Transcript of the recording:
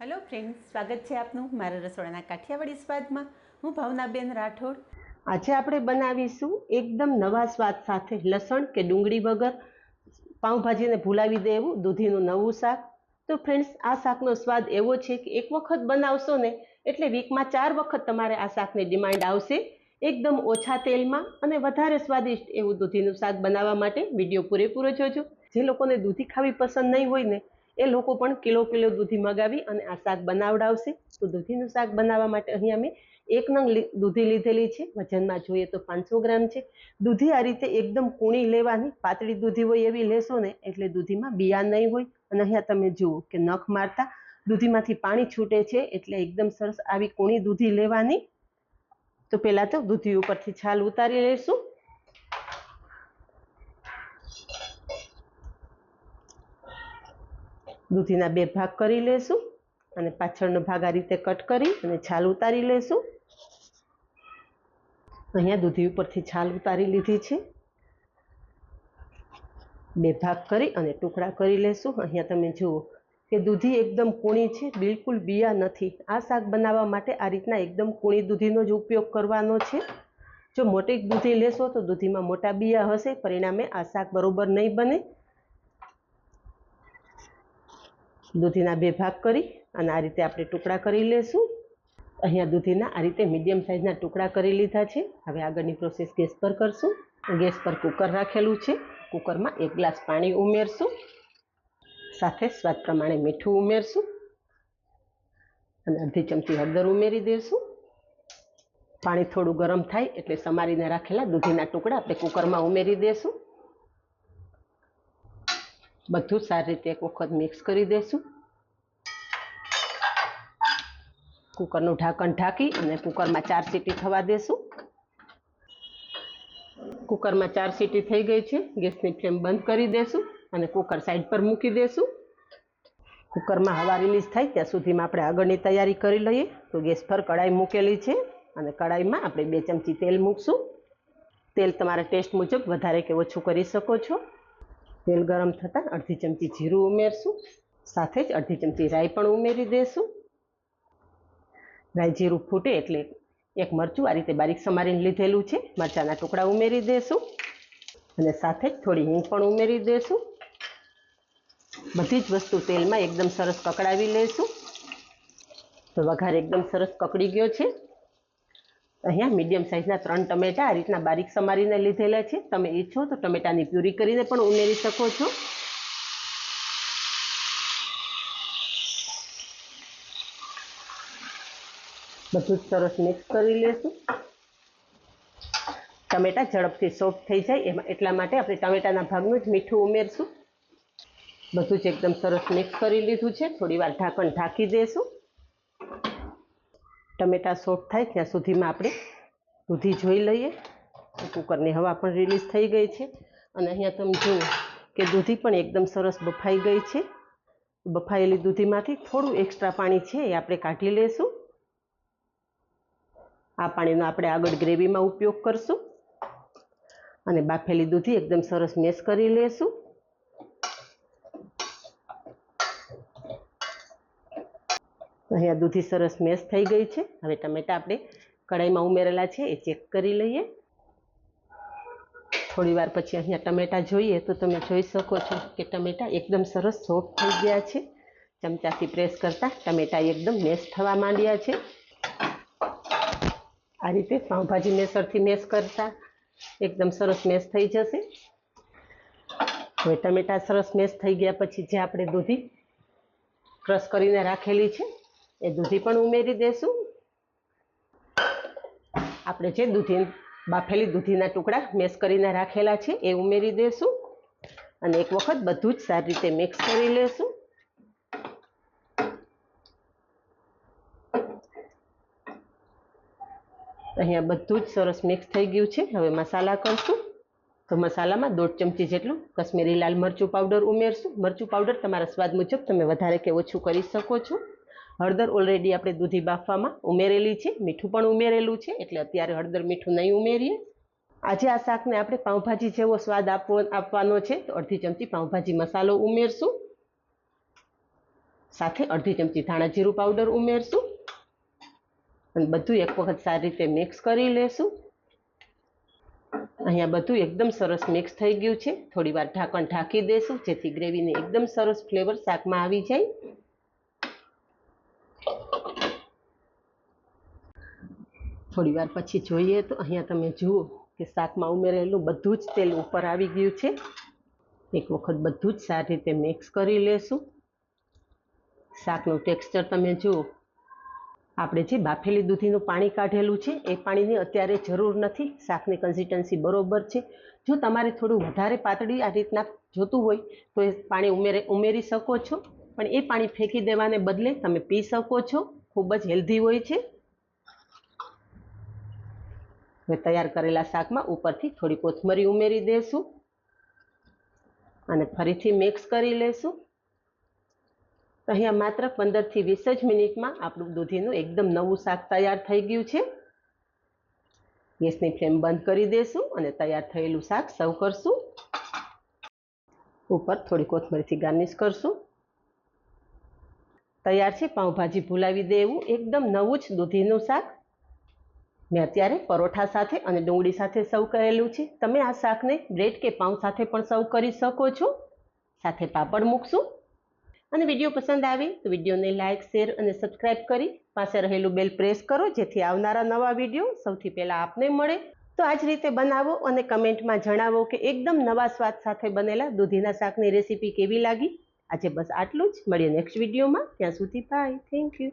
Hello friend સ્વાગત છે આપનું મારા રસોડાના કાઠિયાવાડી સ્વાદમાં. હું ભાવનાબેન રાઠોડ. આજે આપણે બનાવીશું એકદમ નવા સ્વાદ સાથે લસણ કે ડુંગળી વગર. પાઉંભાજીને ભૂલાવી દે એવું દૂધીનું નવું શાક. તો ફ્રેન્ડ્સ, આ શાકનો સ્વાદ એવો છે કે એક વખત બનાવશો ને એટલે વીકમાં ચાર વખત તમારે આ શાકની ડિમાન્ડ આવશે. એકદમ ઓછા તેલમાં અને વધારે સ્વાદિષ્ટ એવું દૂધીનું શાક બનાવવા માટે વીડિયો પૂરેપૂરો જોજો. જે લોકોને દૂધી ખાવી પસંદ નહીં હોય ને એ લોકો પણ કિલો કિલો દૂધી મગાવી અને આ શાક બનાવડાવશે. તો દૂધીનું શાક બનાવવા માટે અહીંયા અમે એક નંગ દૂધી લીધેલી છે. વજનમાં જોઈએ તો પાંચસો ગ્રામ છે. દૂધી આ રીતે એકદમ કૂણી લેવાની. પાતળી દૂધી હોય એવી લેશો ને એટલે દૂધીમાં બિયા નહીં હોય. અને અહીંયા તમે જુઓ કે નખ મારતા. દૂધીમાંથી પાણી છૂટે છે એટલે એકદમ સરસ આવી કૂણી દૂધી લેવાની. તો પહેલાં તો દૂધી ઉપરથી છાલ ઉતારી લઈશું દૂધીના બે ભાગ કરી લેશું અને પાછળનો ભાગ આ રીતે કટ કરી અને છાલ ઉતારી લેશું. અહીંયા દૂધી ઉપરથી છાલ ઉતારી લીધી છે. બે ભાગ કરી અને ટુકડા કરી લેશું. અહીંયા તમે જુઓ કે દૂધી એકદમ કૂણી છે, બિલકુલ બિયા નથી. આ શાક બનાવવા માટે આ રીતના એકદમ કૂણી દૂધીનો જ ઉપયોગ કરવાનો છે. જો મોટી દૂધી લેશો તો દૂધીમાં મોટા બિયા હશે, પરિણામે આ શાક બરોબર નહીં બને. દૂધીના બે ભાગ કરી અને આ રીતે આપણે ટુકડા કરી લેશું. અહીંયા દૂધીના આ રીતે મીડિયમ સાઇઝના ટુકડા કરી લીધા છે. હવે આગળની પ્રોસેસ ગેસ પર કરશું. ગેસ પર કુકર રાખેલું છે. કુકરમાં એક ગ્લાસ પાણી ઉમેરશું. સાથે સ્વાદ પ્રમાણે મીઠું ઉમેરશું. અને અડધી ચમચી હળદર ઉમેરી દઈશું પાણી થોડું ગરમ થાય એટલે સમારીને રાખેલા દૂધીના ટુકડા આપણે કુકરમાં ઉમેરી દઈશું બધું સારી રીતે એક વખત મિક્સ કરી દઈશું કુકરનું ઢાંકણ ઢાંકી અને કુકરમાં ચાર સીટી થવા દેશું. કુકરમાં ચાર સીટી થઈ ગઈ છે. ગેસની ફ્લેમ બંધ કરી દેશું અને કુકર સાઈડ પર મૂકી દેશું. કુકરમાં હવા રિલીઝ થાય ત્યાં સુધીમાં આપણે આગળની તૈયારી કરી લઈએ. તો ગેસ પર કડાઈ મૂકેલી છે અને કડાઈમાં આપણે બે ચમચી તેલ મૂકશું. તેલ તમારા ટેસ્ટ મુજબ વધારે કે ઓછું કરી શકો છો. તેલ ગરમ થતાં અડધી ચમચી જીરું ઉમેરશું. સાથે જ અડધી ચમચી રાઈ પણ ઉમેરી દઈશું રાઈ જીરું ફૂટે એટલે એક મરચું આ રીતે બારીક સમારીને લીધેલું છે. મરચાંના ટુકડા ઉમેરી દઈશું અને સાથે જ થોડી હિંગ પણ ઉમેરી દઈશું બધી જ વસ્તુ તેલમાં એકદમ સરસ કકડાવી લઈશું તો વઘાર એકદમ સરસ કકડી ગયો છે. અહીંયા મીડિયમ સાઇઝના ત્રણ ટમેટા આ રીતના બારીક સમારીને લીધેલા છે. તમે ઈચ્છો તો ટમેટાની પ્યુરી કરીને પણ ઉમેરી શકો છો. બધું જ સરસ મિક્સ કરી લેશું. ટમેટા ઝડપથી સોફ્ટ થઈ જાય, એમાં એટલા માટે આપણે ટમેટાના ભાગનું જ મીઠું ઉમેરશું. બધું જ એકદમ સરસ મિક્સ કરી લીધું છે. થોડી વાર ઢાંકણ ઢાંકી દઈશું ટમેટા સોફ્ટ થાય ત્યાં સુધીમાં આપણે દૂધી જોઈ લઈએ. કુકરની હવા પણ રિલીઝ થઈ ગઈ છે. અને અહીંયા તમે જુઓ કે દૂધી પણ એકદમ સરસ બફાઈ ગઈ છે. બફાયેલી દૂધીમાંથી થોડું એક્સ્ટ્રા પાણી છે એ આપણે કાઢી લઈશું આ પાણીનો આપણે આગળ ગ્રેવીમાં ઉપયોગ કરશું. અને બાફેલી દૂધી એકદમ સરસ મેશ કરી લેશું. અહીંયા દૂધી સરસ મેશ થઈ ગઈ છે. હવે ટમેટા આપણે કઢાઈમાં ઉમેરેલા છે, એ ચેક કરી લઈએ. થોડી વાર પછી અહીંયા ટમેટા જોઈએ તો તમે જોઈ શકો છો કે ટમેટા એકદમ સરસ સોફ્ટ થઈ ગયા છે. ચમચાથી પ્રેસ કરતાં ટમેટા એકદમ મેશ થવા માંડ્યા છે. આ રીતે પાઉંભાજી મેસરથી મેશ કરતા એકદમ સરસ મેશ થઈ જશે. હવે ટમેટા સરસ મેશ થઈ ગયા પછી જે આપણે દૂધી ક્રશ કરીને રાખેલી છે એ દૂધી પણ ઉમેરી દેશું. આપણે જે દૂધી, બાફેલી દૂધીના ટુકડા મેસ કરીને રાખેલા છે, એ ઉમેરી દેશું. અને એક વખત બધું જ સારી રીતે મિક્સ કરી લેશું. અહીંયા બધું જ સરસ મિક્સ થઈ ગયું છે. હવે મસાલા કરશું. તો મસાલામાં દોઢ ચમચી જેટલું કશ્મીરી લાલ મરચું પાવડર ઉમેરશું. મરચું પાવડર તમારા સ્વાદ મુજબ તમે વધારે કે ઓછું કરી શકો છો. હળદર ઓલરેડી આપણે દૂધી બાફવામાં ઉમેરેલી છે, મીઠું પણ ઉમેરેલું છે, એટલે અત્યારે હળદર મીઠું નહીં ઉમેરીએ. આજે આ શાકને આપણે પાઉંભાજી જેવો સ્વાદ આપવો, આપવાનો છે, તો અડધી ચમચી પાઉંભાજી મસાલો ઉમેરશું. સાથે અડધી ચમચી ધાણા જીરું પાવડર ઉમેરશું. અને બધું એક વખત સારી રીતે મિક્સ કરી લેશું. અહીંયા બધું એકદમ સરસ મિક્સ થઈ ગયું છે. થોડી વાર ઢાંકણ ઢાંકી દેશું, જેથી ગ્રેવીની એકદમ સરસ ફ્લેવર શાકમાં આવી જાય. થોડી વાર પછી જોઈએ તો અહીંયા તમે જુઓ કે શાકમાં ઉમેરેલું બધું જ તેલ ઉપર આવી ગયું છે. એક વખત બધું જ સારી રીતે મિક્સ કરી લેશું. શાકનું ટેક્સચર તમે જુઓ. આપણે જે બાફેલી દૂધીનું પાણી કાઢેલું છે, એ પાણીની અત્યારે જરૂર નથી. શાકની કન્સિસ્ટન્સી બરોબર છે. જો તમારે થોડું વધારે પાતળી આ રીતના જોતું હોય, તો એ પાણી ઉમેરે, ઉમેરી શકો છો. પણ એ પાણી ફેંકી દેવાને બદલે તમે પી શકો છો. ખૂબ જ હેલ્ધી હોય છે. હવે તૈયાર કરેલા શાકમાં ઉપરથી થોડી કોથમરી ઉમેરી દેશું અને ફરીથી મિક્સ કરી લેશું. તો અહીંયા માત્ર પંદરથી વીસ જ મિનિટમાં આપણું દૂધીનું એકદમ નવું શાક તૈયાર થઈ ગયું છે. ગેસની ફ્લેમ બંધ કરી દેશું અને તૈયાર થયેલું શાક સર્વ કરશું. ઉપર થોડી કોથમરીથી ગાર્નિશ કરશું. તૈયાર છે, પાઉંભાજી ભૂલાવી દેવું, એકદમ નવું જ દૂધીનું શાક. મેં અત્યારે પરોઠા સાથે અને ડુંગળી સાથે સર્વ કરેલું છે. તમે આ શાકને બ્રેડ કે પાઉં સાથે પણ સર્વ કરી શકો છો. સાથે પાપડ મૂકશું. અને વીડિયો પસંદ આવે તો વિડીયોને લાઇક શેર અને સબસ્ક્રાઇબ કરી પાસે રહેલું બેલ પ્રેસ કરો, જેથી આવનારા નવા વીડિયો સૌથી પહેલાં આપને મળે. તો આ જ રીતે બનાવો અને કમેન્ટમાં જણાવો કે એકદમ નવા સ્વાદ સાથે બનેલા દૂધીના શાકની રેસીપી કેવી લાગી? આજે બસ આટલું જ. મળીએ નેક્સ્ટ વિડીયોમાં ત્યાં સુધી બાય થેન્ક યુ